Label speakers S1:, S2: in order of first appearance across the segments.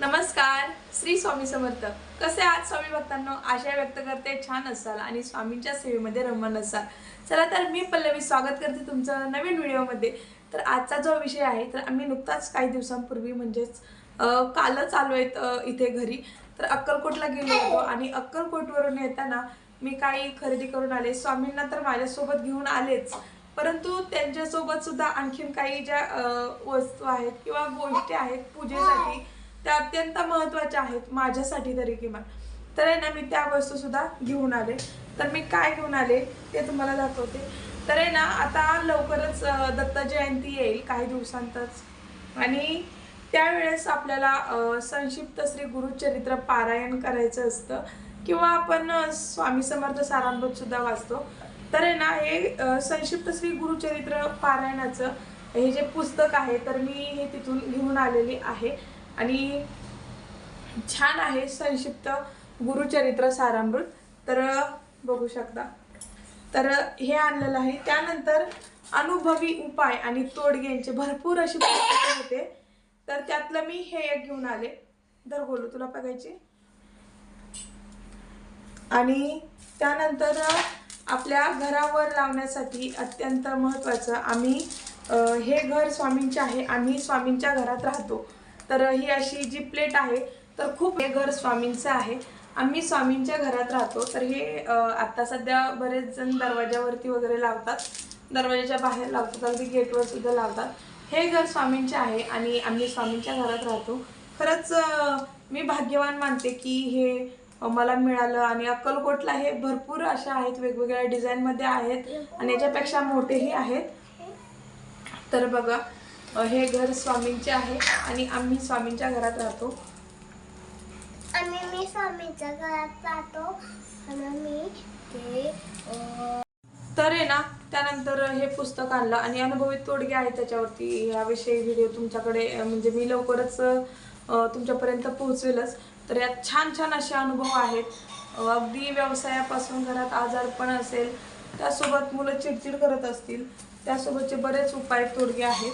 S1: नमस्कार श्री स्वामी समर्थ. कसे आहात स्वामी भक्तांनो? आशा व्यक्त करते छान असाल आणि स्वामींच्या सेवेमध्ये रमण असाल. चला तर मी पल्लवी स्वागत करते तुमचं नवीन व्हिडिओमध्ये. तर आजचा जो विषय आहे तर आम्ही नुकताच काही दिवसांपूर्वी म्हणजेच कालच आलो आहेत इथे घरी. तर अक्कलकोटला गेलो होतो आणि अक्कलकोटवरून येताना मी काही खरेदी करून आले. स्वामींना तर माझ्यासोबत घेऊन आलेच. परंतु त्यांच्यासोबत सुद्धा आणखीन काही ज्या वस्तू आहेत किंवा गोष्टी आहेत पूजेसाठी अत्यंत महत्त्वाच्या आहेत माझ्यासाठी तरी किमान. तर आहे ना मी त्या वस्तू सुद्धा घेऊन आले. तर मी काय घेऊन आले ते तुम्हाला दाखवते. तर आहे ना आता लवकरच दत्त जयंती येईल काही दिवसांतच. आणि त्यावेळेस आपल्याला संक्षिप्त श्री गुरुचरित्र पारायण करायचं असतं किंवा आपण स्वामी समर्थ सारामृत सुद्धा वाचतो. तर आहे ना हे संक्षिप्त श्री गुरुचरित्र पारायणाचं हे जे पुस्तक आहे तर मी हे तिथून घेऊन आलेली आहे. आणि छान आहे संक्षिप्त गुरुचरित्र सारामृत. तर बघू शकता. तर हे आणलेलं आहे. त्यानंतर अनुभवी उपाय आणि तोडग्यांचे भरपूर अशी पुस्तकं होते. तर त्यातलं मी हे एक घेऊन आले. दर बोलू तुला बघायची? आणि त्यानंतर आपल्या घरावर लावण्यासाठी अत्यंत महत्त्वाचं आम्ही हे घर स्वामींचे आहे. आम्ही स्वामींच्या घरात राहतो. तर ही अशी जी प्लेट आहे तर खूप हे घर स्वामींचं आहे. आम्ही स्वामींच्या घरात राहतो तर हे आता सध्या बरेच जण दरवाजावरती वगैरे लावतात. दरवाजाच्या बाहेर लावतात अगदी गेटवर सुद्धा लावतात. हे घर स्वामींचे आहे आणि आम्ही स्वामींच्या घरात राहतो. खरंच मी भाग्यवान मानते की हे मला मिळालं आणि अक्कलकोटला हे भरपूर अशा आहेत वेगवेगळ्या डिझाईनमध्ये आहेत आणि याच्यापेक्षा मोठेही आहेत. तर बघा हे घर स्वामींचे आहे आणि आम्ही स्वामींच्या घरात राहतो.
S2: आणि मी स्वामीच्या घरात आणि मी ते
S1: तर आहे ना त्यानंतर हे पुस्तक आणलं आणि अनुभवी तोडगे आहेत त्याच्यावरती. याविषयी व्हिडिओ तुमच्याकडे म्हणजे मी लवकरच तुमच्यापर्यंत पोहोचवेलच. तर यात छान छान असे अनुभव आहेत. अगदी व्यवसायापासून घरात आजारपण असेल त्यासोबत मुलं चिडचिड करत असतील त्यासोबतचे बरेच उपाय तोडगे आहेत.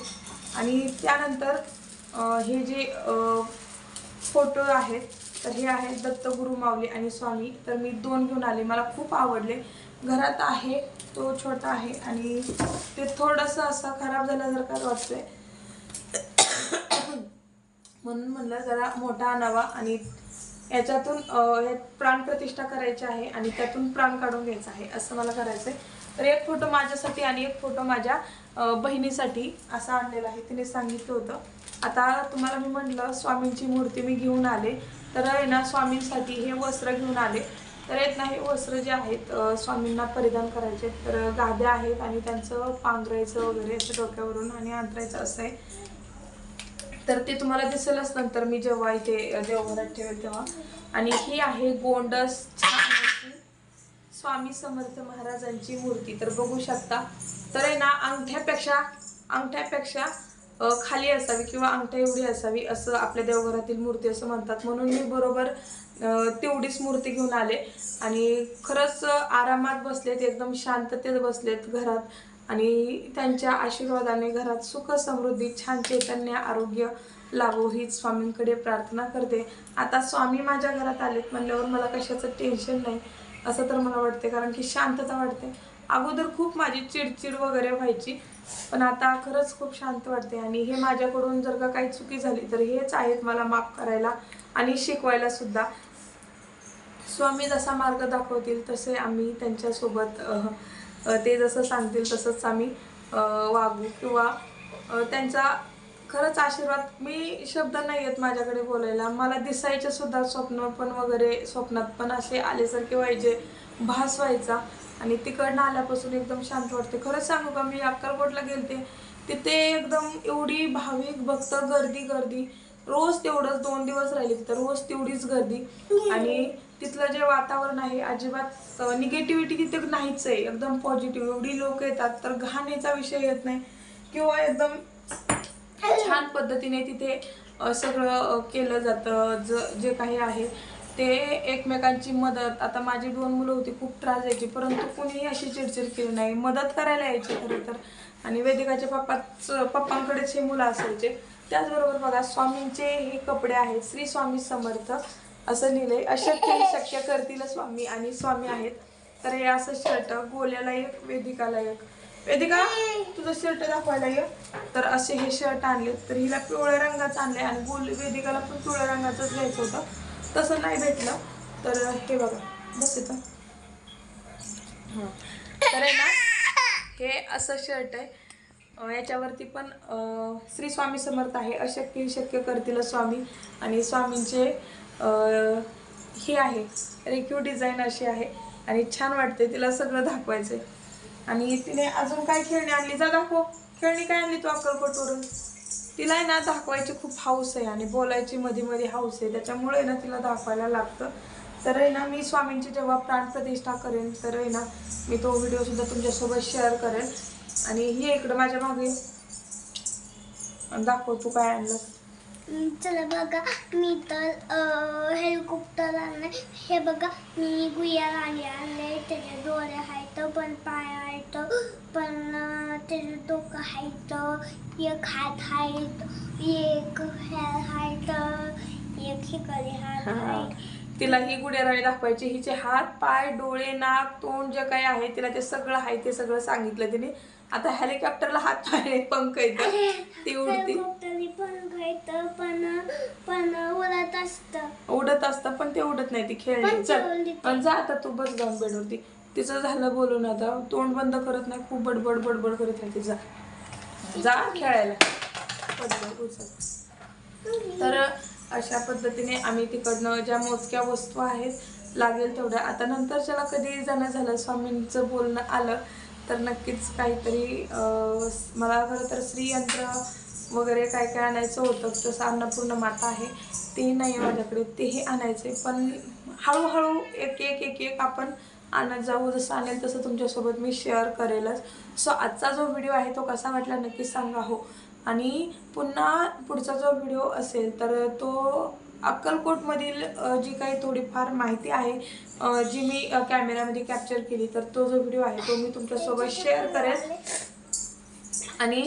S1: आणि त्यानंतर हे जे फोटो आहेत तर हे आहेत दत्तगुरु माऊली आणि स्वामी. तर मी दोन घेऊन आले. मला खूप आवडले. घरात आहे तो छोटा आहे आणि ते थोडंसं असं खराब झाल्यासारखं वाटतोय. म्हणून म्हणलं जरा मोठा आणावा आणि याच्यातून अं, यात प्राणप्रतिष्ठा करायची आहे आणि त्यातून प्राण काढून घ्यायचा आहे असं मला करायचं आहे तर एक फोटो माझ्यासाठी आणि एक फोटो माझ्या बहिणीसाठी असा आणलेला आहे. तिने सांगितलं होतं. आता तुम्हाला मी म्हटलं स्वामींची मूर्ती मी घेऊन आले. तर आहे ना स्वामींसाठी हे वस्त्र घेऊन आले. तर येत ना हे वस्त्र जे आहेत स्वामींना परिधान करायचे तर गाद्या आहेत आणि त्यांचं पांघरायचं वगैरे असं डोक्यावरून आणि अंतरायचं असं आहे. तर ते तुम्हाला दिसेलच नंतर मी जेव्हा इथे देवघरात ठेवेल तेव्हा. आणि ही आहे गोंडस छान स्वामी समर्थ महाराजांची मूर्ती. तर बघू शकता तर आहे ना अंगठ्यापेक्षा अंगठ्यापेक्षा खाली असावी किंवा अंगठ्या एवढी असावी असं आपल्या देवघरातील मूर्ती असं म्हणतात. म्हणून मी बरोबर तेवढीच मूर्ती घेऊन आले. आणि खरंच आरामात बसलेत एकदम शांततेत बसलेत घरात. आणि त्यांच्या आशीर्वादाने घरात सुख समृद्धी छान चैतन्य आरोग्य लाभो हीच स्वामींकडे प्रार्थना करते. आता स्वामी माझ्या घरात आलेत म्हणल्यावर मला कशाचं टेन्शन नाही. असं तर मला वाटते कारण की शांतता वाटते अगोदर खूप माझी चिडचिड वगैरे व्हायची पण आता खरंच खूप शांत वाटते आणि हे माझ्याकडून जर का काही चुकी झाली तर हेच आहेत मला माफ करायला आणि शिकवायला सुद्धा. स्वामी जसा मार्ग दाखवतील तसे आम्ही त्यांच्यासोबत ते जसं सांगतील तसंच आम्ही वागू किंवा त्यांचा खरंच आशीर्वाद मी शब्द नाही आहेत माझ्याकडे बोलायला. मला दिसायचे सुद्धा स्वप्न पण वगैरे स्वप्नात पण असे आल्यासारखे व्हायचे भास व्हायचा. आणि तिकडनं आल्यापासून एकदम शांत वाटते. खरंच सांगू का मी अक्कलकोटला गेलते. तिथे एकदम एवढी भाविक भक्त गर्दी गर्दी. रोज तेवढंच दोन दिवस राहिले तिथं. रोज तेवढीच गर्दी. आणि तिथलं जे वातावरण आहे अजिबात निगेटिव्हिटी तिथे नाहीच आहे. एकदम पॉझिटिव्ह एवढी लोक येतात तर घाण याचा विषय येत नाही. किंवा एकदम छान पद्धतीने तिथे सगळं केलं जातं. ज जे काही आहे ते एकमेकांची मदत. आता माझी दोन मुलं होती खूप त्रास द्यायची. परंतु कुणीही अशी चिडचिड केली नाही. मदत करायला यायची खरं तर. आणि वेदिकाच्या पप्पाच पप्पांकडेच हे मुलं असायचे. त्याचबरोबर बघा स्वामींचे हे कपडे आहेत. श्री स्वामी समर्थ असं लिहिलंय. अशक्य हे शक्य करतील स्वामी. आणि स्वामी आहेत. तर हे असं शर्ट गोल्याला एक वेदिकाला एक. वेदिका तुझं शर्ट दाखवायला ये. तर असे हे शर्ट आणले तर हिला पिवळ्या रंगाचं आणले आणि बोल वेदिकाला पण पिवळ्या रंगाचंच घ्यायचं होतं. तसं नाही भेटलं. तर हे बघा बस तर आहे ना हे असं शर्ट आहे. याच्यावरती पण श्री स्वामी समर्थ आहे. अशक्य शक्य करतील स्वामी. आणि स्वामींचे हे आहे. रेक्यू डिझाईन अशी आहे. आणि छान वाटते तिला सगळं दाखवायचं आहे आणि तिने अजून काय खेळणी आणली? जा दाखव. खेळणी काय आणली तू अक्कलकोटवरून? तिला आहे ना दाखवायची खूप हाऊस आहे आणि बोलायची मध्ये मध्ये हाऊस आहे. त्याच्यामुळे ना तिला दाखवायला लागतं. तर आहे ना मी स्वामींची जेव्हा प्राणप्रतिष्ठा करेन तर आहे ना मी तो व्हिडिओसुद्धा तुमच्यासोबत शेअर करेन. आणि हे इकडं माझ्या मागे. दाखव तू काय आणलं
S2: चला बघा मी तर हेलिकॉप्टर आणले हे बघा मी गुया गाडी आणले त्याचे डोळे आहेत पण पाय आहेत पण त्याचे डोकं आहेत एक हात आहेत एक हे आहेत एक शिकारी हात आहे
S1: तिला ही गुढ्याराणी दाखवायची. हिचे हात पाय डोळे नाक तोंड जे काही आहे तिला ते सगळं आहे ते सगळं सांगितलं तिने. आता हेलिकॉप्टरला हात पाय आहेत, पंख येतं ती उडती.
S2: हेलिकॉप्टरनी पण पण उडत असतं.
S1: उडत असतं पण ते उडत नाही ती खेळली. चल. पण जा आता तू बस जाऊन बेडवरती. तिचं झालं बोलून आता. तोंड बंद करत नाही खूप बडबड बडबड करत राहते. जा. जा खेळायला. बडबड उचल. तर अशा पद्धतीने आम्ही तिकडनं ज्या मोजक्या वस्तू आहेत लागेल तेवढ्या. आता नंतरच्याला कधी जाणं झालं स्वामींचं बोलणं आलं तर नक्कीच काहीतरी अं, मला खरं तर श्रीयंत्र वगैरे काय काय आणायचं होतं तसं अन्नपूर्ण माता आहे तेही नाही आहे माझ्याकडे तेही आणायचे. पण हळूहळू एक एक एक एक आपण आणत जाऊ जसं आणेल तसं तुमच्यासोबत मी शेअर करेलच. सो आजचा जो व्हिडिओ आहे तो कसा वाटला नक्की सांगा हो. आणि पुन्हा पुढचा जो व्हिडिओ असेल तर तो अक्कलकोटमधील जी काही थोडीफार माहिती आहे जी मी कॅमेऱ्यामध्ये कॅप्चर केली तर तो जो व्हिडिओ आहे तो मी तुमच्यासोबत शेअर करेल. आणि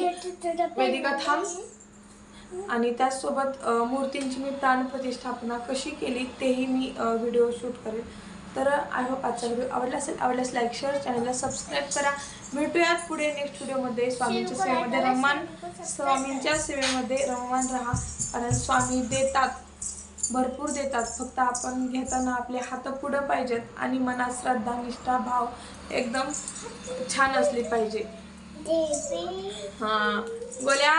S1: वेदिका थांब आणि त्याचसोबत मूर्तींची मी प्राणप्रतिष्ठापना कशी केली तेही मी व्हिडिओ शूट करेन. तर आय होप आजचा व्हिडिओ आवडला असेल आवडल्यास लाईक शेअर चॅनलला सबस्क्राईब करा. भेटूयात पुढे नेक्स्ट व्हिडिओमध्ये स्वामींच्या सेवेमध्ये रममान स्वामींच्या सेवेमध्ये रममान राहा. कारण स्वामी देतात भरपूर देतात. फक्त आपण घेताना आपले हात पुढं पाहिजेत आणि मनात श्रद्धा निष्ठा भाव एकदम छान असली पाहिजे. हा. गोल्या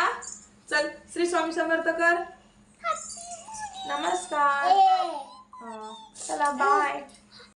S1: चल श्री स्वामी समर्थ कर. नमस्कार. हा. चला बाय